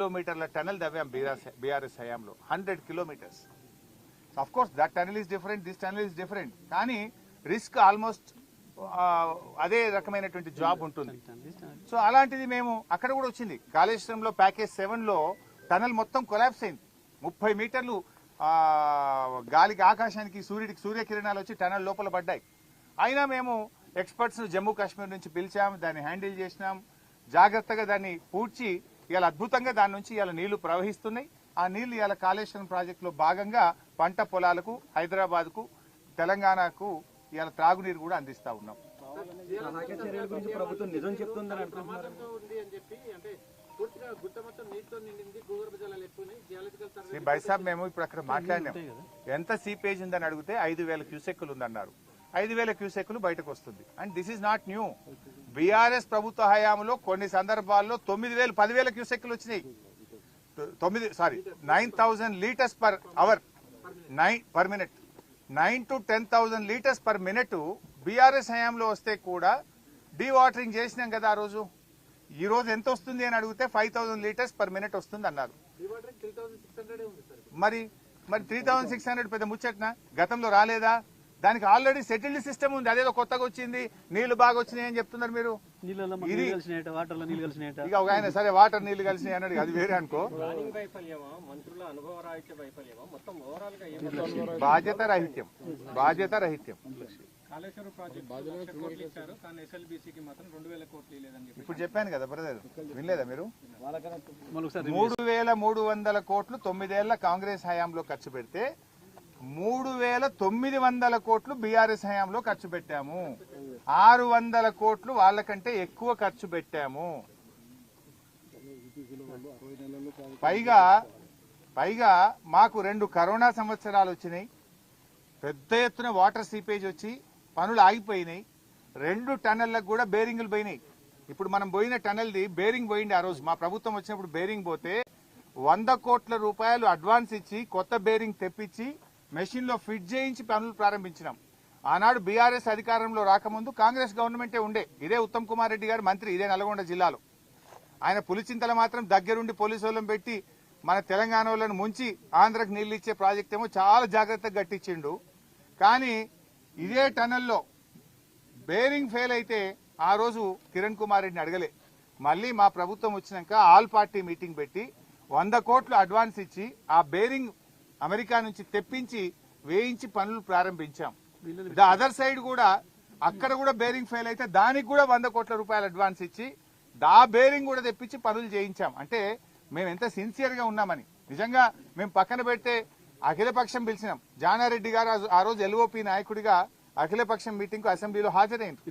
కిలోమీటర్ల టనల్ దవ్వాం బీఆర్ఎస్ హయాంలో. Hundred kilometres. Of course that tunnel is different this tunnel is different కానీ risk almost అదే రకమైనటువంటి జాబ్ ఉంటుంది. సో అలాంటిది మేము అక్కడ కూడా వచ్చింది. కాళేశ్వరంలో ప్యాకేజ్ సెవెన్లో టనల్ మొత్తం కొలాప్స్ అయింది. ముప్పై మీటర్లు గాలికి ఆకాశానికి సూర్యుడికి సూర్యకిరణాలు వచ్చి టనల్ లోపల పడ్డాయి. అయినా మేము ఎక్స్పర్ట్స్ జమ్మూ కాశ్మీర్ నుంచి పిలిచాం దాన్ని హ్యాండిల్ చేసినాం. జాగ్రత్తగా దాన్ని పూడ్చి ఇవాళ అద్భుతంగా దాని నుంచి ఇవాళ నీళ్ళు ప్రవహిస్తున్నాయి. ఆ నీళ్ళు ఇవాళ కాళేశ్వరం ప్రాజెక్టులో భాగంగా పంట పొలాలకు హైదరాబాద్కు తెలంగాణకు ఇవాళ త్రాగునీరు కూడా అందిస్తా ఉన్నాం. బైసాబ్ మేము ఇప్పుడు అక్కడ మాట్లాడినాం. ఎంత సీపేజ్ ఉందని అడిగితే ఐదు వేల క్యూసెక్కులు ఉందన్నారు. ఐదు వేల క్యూసెక్కులు బయటకు వస్తుంది. And this is not new. BRS ప్రభుత్వ హయాంలో కొన్ని సందర్భాల్లో తొమ్మిది వేలు పదివేల క్యూసెక్కులు వచ్చినాయి. తొమ్మిది sorry nine thousand litres per hour nine per minute. Nine to ten thousand litres per minute BRS హయాంలో వస్తే కూడా డీవాటరింగ్ చేసినాం కదా ఆ రోజు. ఈ రోజు ఎంత వస్తుంది అని అడిగితే five thousand litres per minute వస్తుంది అన్నారు. మరి మరి త్రీ థౌసండ్ సిక్స్ హండ్రెడ్ పెద్ద ముచ్చట్నా? గతంలో రాలేదా? దానికి ఆల్రెడీ సెటిల్డ్ సిస్టమ్ ఉంది. అదేదో కొత్తగా వచ్చింది. నీళ్ళు బాగా వచ్చినాయి అని చెప్తున్నారు మీరు. ఇక ఒక ఆయన సరే వాటర్ నీళ్ళు కలిసినాయి అన్నాడు. అది వేరే అనుకో. ప్లానింగ్ వైఫల్యమా? మంత్రుల అనుభవ రాహిత్య వైఫల్యమా? మొత్తం ఓవరాల్గా ఏం బాధ్యత రహిత్యం. బాధ్యత రహిత్యం. ఇప్పుడు చెప్పాను కదా బ్రదర్. వినలేదా మీరు? మూడు వేల మూడు వందల కోట్లు తొమ్మిదేళ్ళ కాంగ్రెస్ హయాంలో ఖర్చు పెడితే మూడు వేల తొమ్మిది వందల కోట్లు బీఆర్ఎస్ హయాంలో ఖర్చు పెట్టాము. ఆరు వందల కోట్లు వాళ్ళకంటే ఎక్కువ ఖర్చు పెట్టాము. పైగా పైగా మాకు రెండు కరోనా సంవత్సరాలు వచ్చినాయి. పెద్ద ఎత్తున వాటర్ సీపేజ్ వచ్చి పనులు ఆగిపోయినాయి. రెండు టన్నెల్లకు కూడా బేరింగ్లు పోయినాయి. ఇప్పుడు మనం పోయిన టన్నెల్ది బేరింగ్ పోయింది ఆ రోజు. మా ప్రభుత్వం వచ్చినప్పుడు బేరింగ్ పోతే వంద కోట్ల రూపాయలు అడ్వాన్స్ ఇచ్చి కొత్త బేరింగ్ తెప్పించి మెషిన్లో ఫిట్ చేయించి పనులు ప్రారంభించినాం. ఆనాడు బీఆర్ఎస్ అధికారంలో రాకముందు కాంగ్రెస్ గవర్నమెంటే ఉండే. ఇదే ఉత్తమ్ కుమార్ రెడ్డి గారు మంత్రి ఇదే నల్గొండ జిల్లాలో. ఆయన పులిచింతల మాత్రం దగ్గరుండి పోలీసు వాళ్ళని పెట్టి మన తెలంగాణ వాళ్ళని ముంచి ఆంధ్రకు నీళ్ళు ఇచ్చే ప్రాజెక్ట్ ఏమో చాలా జాగ్రత్తగా గట్టించిండు కానీ ఇదే టనల్లో బేరింగ్ ఫెయిల్ అయితే ఆ రోజు కిరణ్ కుమార్ రెడ్డిని అడగలే. మళ్ళీ మా ప్రభుత్వం వచ్చినాక ఆల్ పార్టీ మీటింగ్ పెట్టి వంద కోట్లు అడ్వాన్స్ ఇచ్చి ఆ బేరింగ్ అమెరికా నుంచి తెప్పించి వేయించి పనులు ప్రారంభించాం. ద అదర్ సైడ్ కూడా అక్కడ కూడా బేరింగ్ ఫెయిల్ అయితే దానికి కూడా వంద కోట్ల రూపాయలు అడ్వాన్స్ ఇచ్చి దా బేరింగ్ కూడా తెప్పించి పనులు చేయించాం. అంటే మేము ఎంత సిన్సియర్గా ఉన్నామని. నిజంగా మేము పక్కన పెడితే అఖిలపక్షం పిలిచినాం. జానారెడ్డి గారు ఆ- రోజు ఎల్ఓపి నాయకుడిగా అఖిలపక్షం మీటింగ్కు అసెంబ్లీలో హాజరైంది